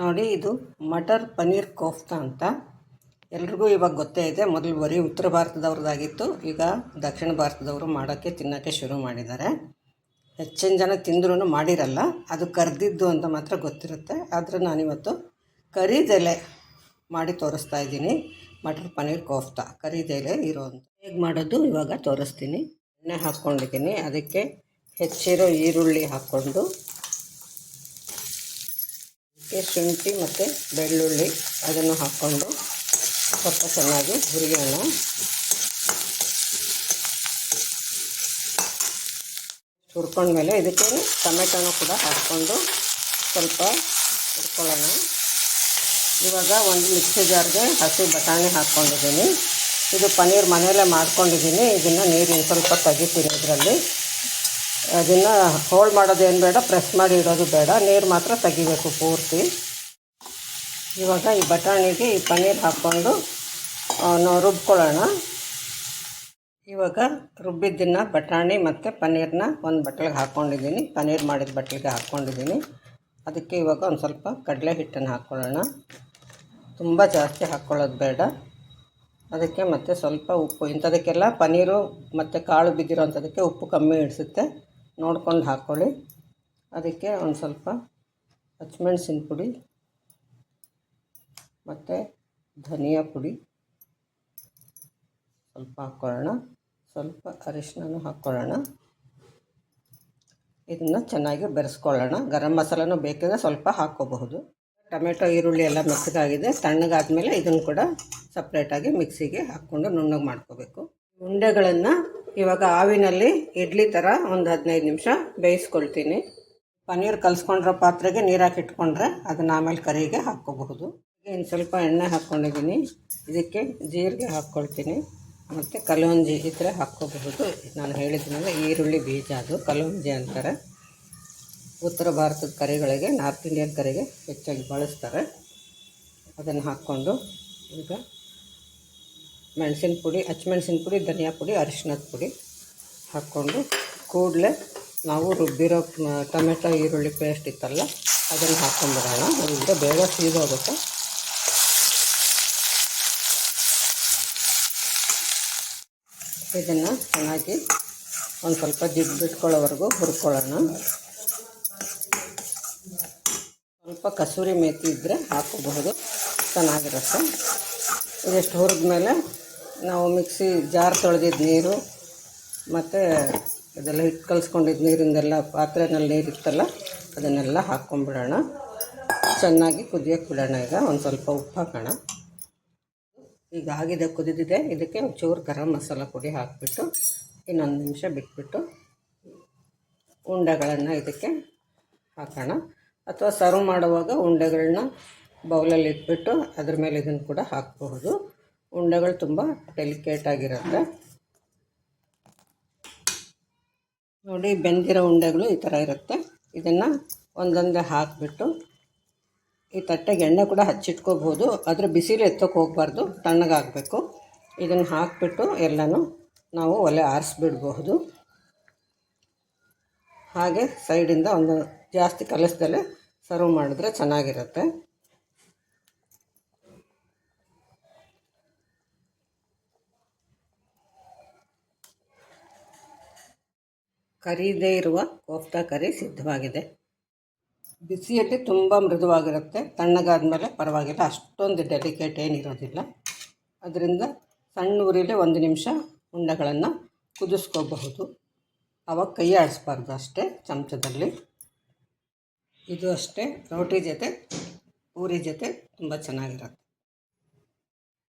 ನೋಡಿ, ಇದು ಮಟರ್ ಪನ್ನೀರ್ ಕೋಫ್ತಾ ಅಂತ. ಎಲ್ರಿಗೂ ಇವಾಗ ಗೊತ್ತೇ ಇದೆ, ಮೊದಲು ಬರೀ ಉತ್ತರ ಭಾರತದವ್ರದ್ದಾಗಿತ್ತು, ಈಗ ದಕ್ಷಿಣ ಭಾರತದವರು ಮಾಡೋಕ್ಕೆ, ತಿನ್ನೋಕ್ಕೆ ಶುರು ಮಾಡಿದ್ದಾರೆ. ಹೆಚ್ಚಿನ ಜನ ತಿಂದ್ರೂ ಮಾಡಿರಲ್ಲ, ಅದು ಕರೆದಿದ್ದು ಅಂತ ಮಾತ್ರ ಗೊತ್ತಿರುತ್ತೆ. ಆದರೆ ನಾನಿವತ್ತು ಕರಿದೆಲೆ ಮಾಡಿ ತೋರಿಸ್ತಾ ಇದ್ದೀನಿ, ಮಟರ್ ಪನ್ನೀರ್ ಕೋಫ್ತಾ. ಕರಿದೆಲೆ ಅಂತ. ಹೇಗೆ ಮಾಡೋದು? ಇವಾಗ ತೋರಿಸ್ತೀನಿ. ಎಣ್ಣೆ ಹಾಕ್ಕೊಂಡಿದ್ದೀನಿ, ಅದಕ್ಕೆ ಹೆಚ್ಚಿರೋ ಈರುಳ್ಳಿ ಹಾಕ್ಕೊಂಡು ಅದಕ್ಕೆ ಶುಂಠಿ ಮತ್ತು ಬೆಳ್ಳುಳ್ಳಿ ಅದನ್ನು ಹಾಕ್ಕೊಂಡು ಸ್ವಲ್ಪ ಚೆನ್ನಾಗಿ ಹುರಿಯೋಣ. ಹುರ್ಕೊಂಡ್ಮೇಲೆ ಇದಕ್ಕೆ ಟೊಮೆಟೊನೂ ಕೂಡ ಹಾಕ್ಕೊಂಡು ಸ್ವಲ್ಪ ಹುರ್ಕೊಳ್ಳೋಣ. ಇವಾಗ ಒಂದು ಮಿಕ್ಸಿ ಜಾರ್ಗೆ ಹಸಿ ಬಟಾಣಿ ಹಾಕ್ಕೊಂಡಿದ್ದೀನಿ. ಇದು ಪನ್ನೀರ್ ಮನೆಯಲ್ಲೇ ಮಾಡ್ಕೊಂಡಿದ್ದೀನಿ. ಇದನ್ನು ನೀರಿನ ಸ್ವಲ್ಪ ತೆಗಿತೀನಿ ಇದರಲ್ಲಿ. ಅದನ್ನು ಹೋಲ್ಡ್ ಮಾಡೋದೇನು ಬೇಡ ಪ್ರೆಸ್ ಮಾಡಿ ಇಡೋದು ಬೇಡ. ನೀರು ಮಾತ್ರ ತೆಗಿಬೇಕು ಪೂರ್ತಿ. ಇವಾಗ ಈ ಬಟಾಣಿಗೆ ಈ ಪನ್ನೀರ್ ಹಾಕ್ಕೊಂಡು ರುಬ್ಕೊಳ್ಳೋಣ. ಇವಾಗ ರುಬ್ಬಿದ್ದನ್ನು ಬಟಾಣಿ ಮತ್ತು ಪನ್ನೀರನ್ನ ಒಂದು ಬಟ್ಟಲಿಗೆ ಹಾಕ್ಕೊಂಡಿದ್ದೀನಿ ಪನ್ನೀರ್ ಮಾಡಿದ ಬಟ್ಟಲಿಗೆ ಹಾಕ್ಕೊಂಡಿದ್ದೀನಿ ಅದಕ್ಕೆ ಇವಾಗ ಒಂದು ಸ್ವಲ್ಪ ಕಡಲೆ ಹಿಟ್ಟನ್ನು ಹಾಕ್ಕೊಳ್ಳೋಣ ತುಂಬ ಜಾಸ್ತಿ ಹಾಕ್ಕೊಳ್ಳೋದು ಬೇಡ. ಅದಕ್ಕೆ ಮತ್ತು ಸ್ವಲ್ಪ ಉಪ್ಪು. ಇಂಥದಕ್ಕೆಲ್ಲ ಪನ್ನೀರು ಮತ್ತು ಕಾಳು ಬಿದ್ದಿರೋ ಉಪ್ಪು ಕಮ್ಮಿ ಇಡಿಸುತ್ತೆ. ನೋಡ್ಕೊಂಡು ಹಾಕ್ಕೊಳ್ಳಿ. ಅದಕ್ಕೆ ಒಂದು ಸ್ವಲ್ಪ ಹಚ್ಚಮೆಣ್ಸಿನ ಪುಡಿ ಮತ್ತು ಧನಿಯಾ ಪುಡಿ. ಸ್ವಲ್ಪ ಹಾಕ್ಕೊಳ್ಳೋಣ. ಸ್ವಲ್ಪ ಅರಿಶಿನೂ ಹಾಕ್ಕೊಳ್ಳೋಣ. ಇದನ್ನು ಚೆನ್ನಾಗಿ ಬೆರೆಸ್ಕೊಳ್ಳೋಣ. ಗರಂ ಮಸಾಲನೂ ಬೇಕಿದ್ರೆ ಸ್ವಲ್ಪ ಹಾಕ್ಕೋಬಹುದು. ಟೊಮೆಟೊ, ಈರುಳ್ಳಿ ಎಲ್ಲ ಮೆತ್ತಗಾಗಿದೆ. ತಣ್ಣಗಾದ್ಮೇಲೆ ಇದನ್ನು ಕೂಡ ಸಪ್ರೇಟಾಗಿ ಮಿಕ್ಸಿಗೆ ಹಾಕ್ಕೊಂಡು ನುಣ್ಣಗೆ ಮಾಡ್ಕೋಬೇಕು. ಉಂಡೆಗಳನ್ನು ಇವಾಗ ಆವಿನಲ್ಲಿ ಇಡ್ಲಿ ಥರ ಒಂದು ಹದಿನೈದು ನಿಮಿಷ ಬೇಯಿಸ್ಕೊಳ್ತೀನಿ. ಪನ್ನೀರ್ ಕಲಿಸ್ಕೊಂಡಿರೋ ಪಾತ್ರೆಗೆ ನೀರು ಹಾಕಿಟ್ಕೊಂಡ್ರೆ ಅದನ್ನು ಆಮೇಲೆ ಕರಿಗೆ ಹಾಕ್ಕೋಬಹುದು. ಇನ್ನು ಸ್ವಲ್ಪ ಎಣ್ಣೆ ಹಾಕ್ಕೊಂಡಿದ್ದೀನಿ ಇದಕ್ಕೆ ಜೀರಿಗೆ ಹಾಕ್ಕೊಳ್ತೀನಿ. ಮತ್ತು ಕಲೋಂಜಿ ಇದ್ದರೆ ಹಾಕ್ಕೋಬಹುದು. ನಾನು ಹೇಳಿದ್ದೀನಲ್ಲ ಈರುಳ್ಳಿ ಬೀಜ ಅದು ಕಲೋಂಜಿ ಅಂತಾರೆ. ಉತ್ತರ ಭಾರತದ ಕರಿಗಳಿಗೆ, ನಾರ್ತ್ ಇಂಡಿಯನ್ ಕರಿಗೆ ಹೆಚ್ಚಾಗಿ ಬಳಸ್ತಾರೆ. ಅದನ್ನು ಹಾಕ್ಕೊಂಡು ಈಗ ಮೆಣಸಿನ ಪುಡಿ, ಹಚ್ಮೆಣ್ಸಿನ ಪುಡಿ, ಧನಿಯಾ ಪುಡಿ ಅರಿಶಿನದ ಪುಡಿ ಹಾಕ್ಕೊಂಡು ಕೂಡಲೇ ನಾವು ರುಬ್ಬಿರೋ ಟೊಮೆಟೊ, ಈರುಳ್ಳಿ ಪೇಸ್ಟ್ ಇತ್ತಲ್ಲ, ಅದನ್ನು ಹಾಕ್ಕೊಂಡ್ಬಿಡೋಣ. ಅದರಿಂದ ಬೇಗ ಸೀದೋಗುತ್ತೆ. ಇದನ್ನು ಚೆನ್ನಾಗಿ ಒಂದು ಸ್ವಲ್ಪ ಜಿಡ್ಡು ಬಿಟ್ಕೊಳ್ಳೋವರೆಗೂ ಹುರ್ಕೊಳ್ಳೋಣ. ಸ್ವಲ್ಪ ಕಸೂರಿ ಮೇಥಿ ಇದ್ದರೆ ಹಾಕೋಬಹುದು ಚೆನ್ನಾಗಿರುತ್ತೆ. ಇದಷ್ಟು ಹುರಿದ್ಮೇಲೆ ನಾವು ಮಿಕ್ಸಿ ಜಾರ್ ತೊಳೆದಿದ್ದ ನೀರು ಮತ್ತು ಇದೆಲ್ಲ ಹಿಟ್ಟು ಕಲಿಸ್ಕೊಂಡಿದ್ದ ನೀರಿಂದೆಲ್ಲ ಪಾತ್ರೆನಲ್ಲಿ ನೀರಿತ್ತಲ್ಲ ಅದನ್ನೆಲ್ಲ ಹಾಕ್ಕೊಂಬಿಡೋಣ. ಚೆನ್ನಾಗಿ ಕುದಿಯೋಕ್ಕೆ ಬಿಡೋಣ ಈಗ, ಒಂದು ಸ್ವಲ್ಪ ಉಪ್ಪು ಹಾಕೋಣ. ಈಗ ಆಗಿದೆ, ಕುದಿದಿದೆ. ಇದಕ್ಕೆ ಒಂಚೂರು ಗರಂ ಮಸಾಲ ಪುಡಿ ಹಾಕಿಬಿಟ್ಟು ಇನ್ನೊಂದು ನಿಮಿಷ ಬಿಟ್ಬಿಟ್ಟು ಉಂಡೆಗಳನ್ನು ಇದಕ್ಕೆ ಹಾಕೋಣ. ಅಥವಾ ಸರ್ವ್ ಮಾಡುವಾಗ ಉಂಡೆಗಳನ್ನ ಬೌಲಲ್ಲಿ ಇಟ್ಬಿಟ್ಟು ಅದ್ರ ಮೇಲೆ ಇದನ್ನು ಕೂಡ ಹಾಕಬಹುದು. ಉಂಡೆಗಳು ತುಂಬ ಡೆಲಿಕೇಟ್ ಆಗಿರುತ್ತೆ. ನೋಡಿ, ಬೆಂದಿರೋ ಉಂಡೆಗಳು ಈ ಥರ ಇರುತ್ತೆ. ಇದನ್ನು ಒಂದೊಂದೇ ಹಾಕಿಬಿಟ್ಟು ಈ ತಟ್ಟೆಗೆ ಎಣ್ಣೆ ಕೂಡ ಹಚ್ಚಿಟ್ಕೋಬೋದು ಆದರೆ ಬಿಸಿಲು ಎತ್ತೋಕೆ ಹೋಗಬಾರ್ದು, ತಣ್ಣಗಾಗಬೇಕು. ಇದನ್ನು ಹಾಕಿಬಿಟ್ಟು ಎಲ್ಲನೂ ನಾವು ಒಲೆ ಆರಿಸ್ಬಿಡ್ಬಹುದು. ಹಾಗೆ ಸೈಡಿಂದ ಒಂದು ಜಾಸ್ತಿ ಕಲಸದಲ್ಲೇ ಸರ್ವ್ ಮಾಡಿದ್ರೆ ಚೆನ್ನಾಗಿರುತ್ತೆ. ಕರಿದೇ ಇರುವ ಕೋಫ್ತಾ ಕರಿ ಸಿದ್ಧವಾಗಿದೆ. ಬಿಸಿಯಲ್ಲಿ ತುಂಬ ಮೃದುವಾಗಿರುತ್ತೆ. ತಣ್ಣಗಾದ ಮೇಲೆ ಪರವಾಗಿಲ್ಲ. ಅಷ್ಟೊಂದು ಡೆಲಿಕೇಟ್ ಏನಿರೋದಿಲ್ಲ ಅದರಿಂದ ಸಣ್ಣ ಉರಿಲಿ ಒಂದು ನಿಮಿಷ ಉಂಡೆಗಳನ್ನು ಕುದಿಸ್ಕೋಬಹುದು. ಅವಾಗ ಕೈ ಆಡಿಸ್ಬಾರ್ದು ಅಷ್ಟೇ ಚಮಚದಲ್ಲಿ. ಇದು ಅಷ್ಟೇ. ರೋಟಿ ಜೊತೆ ಊರಿ ಜೊತೆ ತುಂಬ ಚೆನ್ನಾಗಿರುತ್ತೆ.